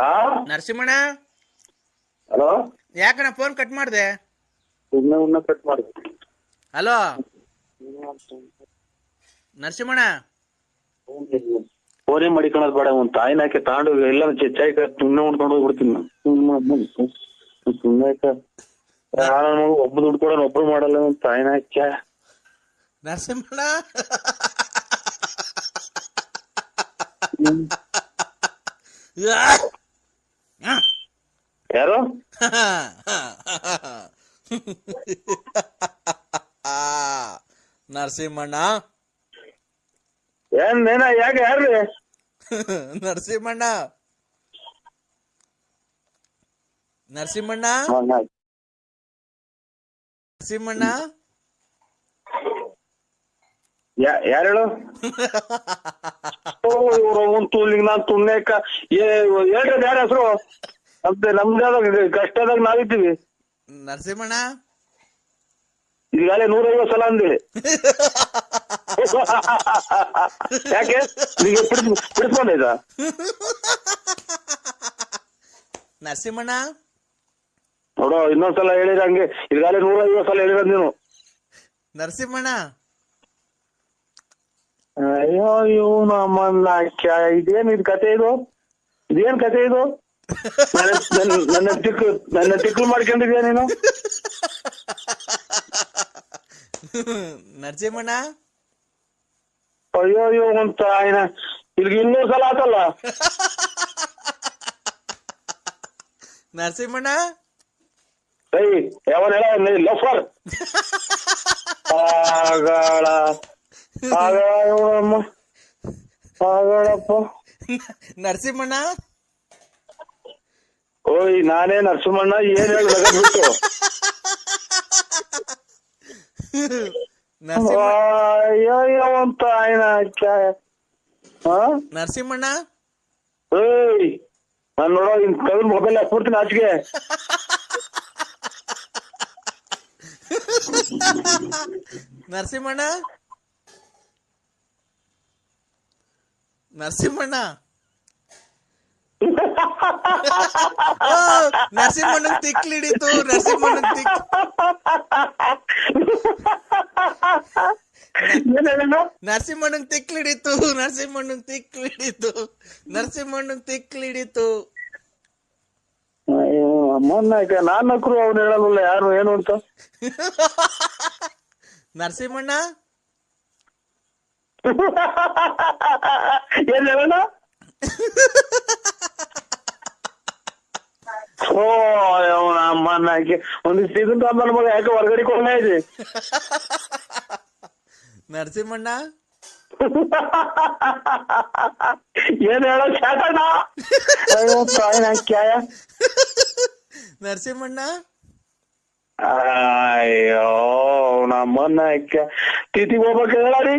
ನರಸಿಂಹಣ್ಣ? Hello? ಯಾಕಣ್ಣ phone cut ಮಾಡ್ದೆ? ಸುಮ್ಮನೆ ಉನ್ನ ಕಟ್ ಮಾಡಿದೆ. ಹಲೋ? ನರಸಿಂಹಣ್ಣ? ಫೋನೇ ಮಾಡಿಕೊಳ್ಳೋದು ಬೇಡ ಒಂದು ತಾಯಿನ ಹಾಕಿ ತಾಂಡು ಎಲ್ಲ ಚೆಚ್ಚಾಯಿ ಸುಮ್ಮನೆ ಉಣ್ಕೊಂಡು ಹೋಗ್ಬಿಡ್ತೀನಿ ನಾನು. ಸುಮ್ಮನೆ ನಾನು. ಒಬ್ಬ ದುಡ್ಡು ಕೊಡೋಣ ಒಬ್ರು ಮಾಡಲ್ಲ ಒಂದು ತಾಯಿನ ಹಾಕ್ಯ? ನರಸಿಂಹಣ್ಣ? ಯಾರು? ನರಸಿಂಹಣ್ಣ. ಏನ್ ನೇನ ಯಾಕೆ ಯಾರ್ರಿ? ನರಸಿಂಹಣ್ಣ. ನರಸಿಂಹಣ್ಣ? ನರಸಿಂಹಣ್ಣ? ಯಾರು ಹೇಳು ಅವ್ನ್ ತೂಲಿಗ್ ನಾನ್ ಏ ಹೇಳ್ರಿ ಯಾರ ಹೆಸರು? ನಮ್ದು ನಮ್ದಾದ ಕಷ್ಟದಾಗ ನಾವಿದ್ದೀವಿ. ನರಸಿಂಹಣ್ಣ? ಈಗಾಗಲೇ ನೂರೈವತ್ತು ಸಲ ಅಂದೇಳಿ ಯಾಕೆ? ನಿಮಗೆ ಬಿಡಿಸ್ಕೊಂಡೈತ ನರಸಿಂಹಣ್ಣ? ನೋಡೋ ಇನ್ನೊಂದ್ಸಲ ಹೇಳಿರ ಹಂಗೆ. ಈಗಾಗಲೇ ನೂರೈವತ್ತು ಸಲ ಹೇಳಿರ ನೀನು. ನರಸಿಂಹಣ್ಣ? ಅಯ್ಯೋ ಇವನು ಅಮ್ಮನ್ನ ಇದೇನ್ ಇದು ಕತೆ ಇದು? ಇದೇನ್ ಕತೆ ಇದು? ನನ್ನ ತಿಕ್ಕು ನನ್ನ ತಿಕ್ಕು ಮಾಡ್ಕೊಂಡಿದ್ಯಾ ನೀನು? ನರಸಿಂಹಣ್ಣ? ಅಯ್ಯೋ ಅಯ್ಯೋ ಅಂತ ಆಯ್ನ. ಇಲ್ಲಿಗೆ ಇನ್ನೂರು ಸಲ ಆತಲ್ಲ? ನರಸಿಂಹಣ್ಣ? ಏಯ್ ಯಾವನ್ ಹೇಳ? ಲಫರ್. ಆಗಳ. ಆಗಳಮ್ಮ ಆಗಳಪ್ಪ. ನರಸಿಂಹಣ್ಣ? ಓಯ್ ನಾನೇ ನರಸಿಂಹಣ್ಣ ಏನ್ ಹೇಳಿ ಬಿಟ್ಟು. ನರಸಿಂಹ ಅಯ್ಯೋ ಅಂತ ಆಯ್ನ ನರಸಿಂಹಣ್ಣ? ಏಯ್ ನಾನ್ ನೋಡೋ ಇನ್ ಕವಿಲ್ ಮೊಬೈಲ್ ಹಾಕ್ಬಿಡ್ತೀನಿ ಆಚೆಗೆ. ನರಸಿಂಹಣ್ಣ? ನರಸಿಂಹಣ್ಣ? ನರಸಿಂಹಣ್ಣನ್ ತಿಕ್ಲಿಡಿತು ನರಸಿಂಹಣ್ಣನ್ ತಿಕ್ ಏನ್ ಹೇಳೋಣ ನರಸಿಂಹಣ್ಣನ್ ತಿಕ್ಲಿಡಿತು ನರಸಿಂಹಣ್ಣನ್ ತಿಕ್ಲಿಡಿತು ನರಸಿಂಹಣ್ಣನ್ ತಿಕ್ಲಿಡಿತು. ಅಯ್ಯೋ ಅಮ್ಮನ್ನ ಯಾಕೆ? ನಾನ್ ನಕ್ರು ಅವ್ನು ಹೇಳಲ್ಲ ಯಾರು ಏನು ಅಂತ? ನರಸಿಂಹಣ್ಣ? ಏನ್ ಹೇಳೋಣ? ಓ ಅವನ ಅಮ್ಮನ್ನ ಯಾಕೆ ಒಂದಿಷ್ಟು ಇದನ್ನ ನನ್ನ ಮಗ ಯಾಕೆ ಹೊರಗಡೆ ಕೊಂಡ ಇದೆ? ನರಸಿಂಹಣ್ಣ? ಏನ್ ಹೇಳೋ ಶಾಟಣ್ಣ ಅಯ್ಯೋ ತಾಯಿನ ಕ್ಯಾಯ. ನರಸಿಂಹಣ್ಣ? ಅಯ್ಯೋ ನಮ್ಮನ್ನ ತಿಥಿ ಹೋಗ್ಬೇಕು ಹೇಳಿ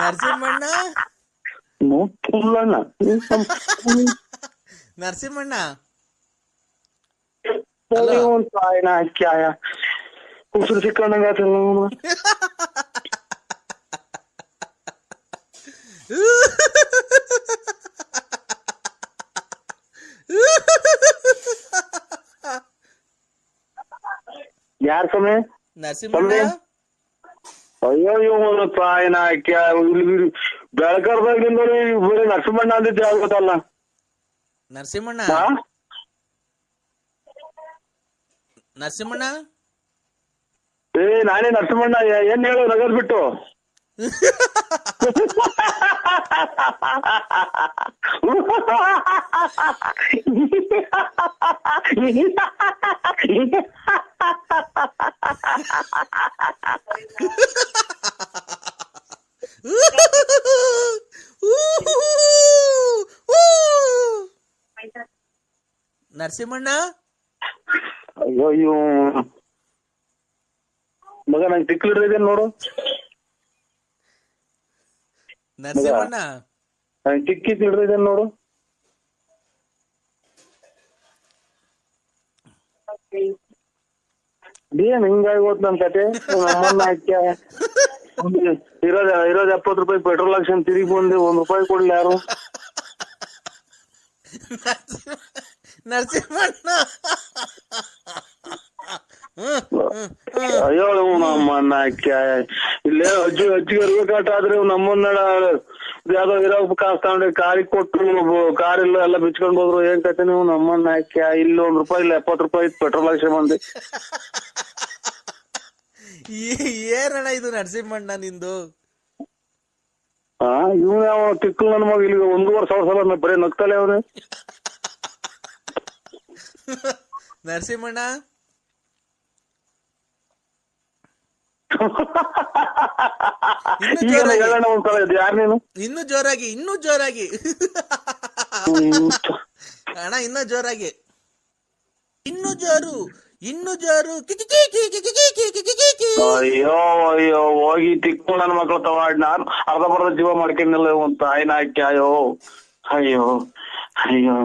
ನರಸಿಂಹಣ್ಣ? ಮುಲ್ಲಣ್ಣ ನರಸಿಂಹಣ್ಣ? ಒಂದು ತಾಯಿನ ಕ್ಯಾಯ ಉಸಿರು ಸಿಕ್ಕಂಡಂಗ ಆತಲ್ಲ ಅವ್ನು. ಯಾರ್ ಸಮಯ ನರಸಿಂಹಣ್ಣ? ಅಯ್ಯೋ ಇವನು ತಾಯಿನ ಕ್ಯಾ ಬೆಳಕರ್ದಾಗಿಂದ ಬರೀ ನರಸಿಂಹಣ್ಣ ಅಂದಿದ್ದೆ ಆಗೋದಲ್ಲ ನರಸಿಂಹಣ್ಣ ಹಾ ನರಸಿಂಹಣ್ಣ ಏ ನಾನೇ ನರಸಿಂಹಣ್ಣ ಏ- ಏನ್ ಹೇಳು ನಗದ್ ಬಿಟ್ಟು ನರಸಿಂಹಣ್ಣ? ಅಯ್ಯೋ ಅಯ್ಯೋ ಮಗ ನಂಗೆ ತಿಕ್ಲಿಡ್ರಿದೆ ನೋಡು. ನರಸಿಂಹಣ್ಣ? ನಂಗೆ ತಿಕ್ಕಿ ತಿಳಿದಿದೆ ನೋಡು. ಏನ್ ಹಿಂಗಾಗಿ ಹೋತ್ ನನ್ ಕತೆ? ನಮ್ಮನ್ನ ಹಾಕ್ಯ. ಇರೋದ್ ಇರೋದ್ ಎಪ್ಪತ್ತು ರೂಪಾಯಿ ಪೆಟ್ರೋಲ್ ಹಾಕ್ಸ್ಕೊಂಡ್ ತಿರುಗಿ ಬಂದೆ ಒಂದ್ ರೂಪಾಯಿ ಕೊಡ್ಲಿ ಯಾರು? ನರಸಿಂಹಣ್ಣ. ಹ್ಮ್, ಹ್ಮ್, ಹ್ಮ್. ಅಯ್ಯೋ ಇವ್ ನಮ್ಮನ್ನ ಇಲ್ಲ ಅಜ್ಜಿ ಅಜ್ಜಿಗೆ ಇರ್ಬೇಕಾಟ ಆದ್ರೆ ನಮ್ಮನ್ನ ಯಾವ್ದೋ ಇರೋ ಕಾಸ್ ತಗೊಂಡು ಕಾರಿಗೆ ಕೊಟ್ಟು ಕಾರ್ ಇಲ್ಲ ಎಲ್ಲ ಬಿಚ್ಕೊಂಡ್ ಹೋದ್ರು. ಏನ್ ಕತೆ ನೀವು? ನಮ್ಮನ್ನ ಕ್ಯಾ ಇಲ್ಲಿ ಒಂದ್ ರೂಪಾಯಿ ಇಲ್ಲ ಎಪ್ಪತ್ ರೂಪಾಯಿ ಇತ್ತು ಪೆಟ್ರೋಲ್ ಹಾಕ್ಸಿ ಬಂದು. ಏನಣ್ಣ ಇದು ನರಸಿಂಹಣ್ಣ ನಿಂದು? ಹಾ ಇವ್ ಯಾವ ತಿಕ್ಕು ನನ್ನ ಮಗ ಇಲ್ಲಿ ಒಂದೂವರೆ ಸಾವಿರ ಸಲ ಬರೀ ನಗ್ತಲೆ ಅವ್ರೆ ನರಸಿಂಹಣ್ಣ ಇನ್ನು ಜೋರಾಗಿ ಇನ್ನು ಜೋರಾಗಿ ಅಣ್ಣ ಇನ್ನ ಜೋರಾಗಿ ಇನ್ನು ಜೋರು ಇನ್ನು ಜೋರು ಅಯ್ಯೋ ಅಯ್ಯೋ ಹೋಗಿ ತಿಕ್ಕು ನನ್ನ ಮಕ್ಕಳು ತವಾಡ್ ನಾನು ಅರ್ಧ ಬರ್ಧ ಜೀವ ಮಾಡ್ಕೊಂಡಿಲ್ಲ ತಾಯಿನ ಹಾಕಿ ಅಯ್ಯೋ ಅಯ್ಯೋ ಅಯ್ಯೋ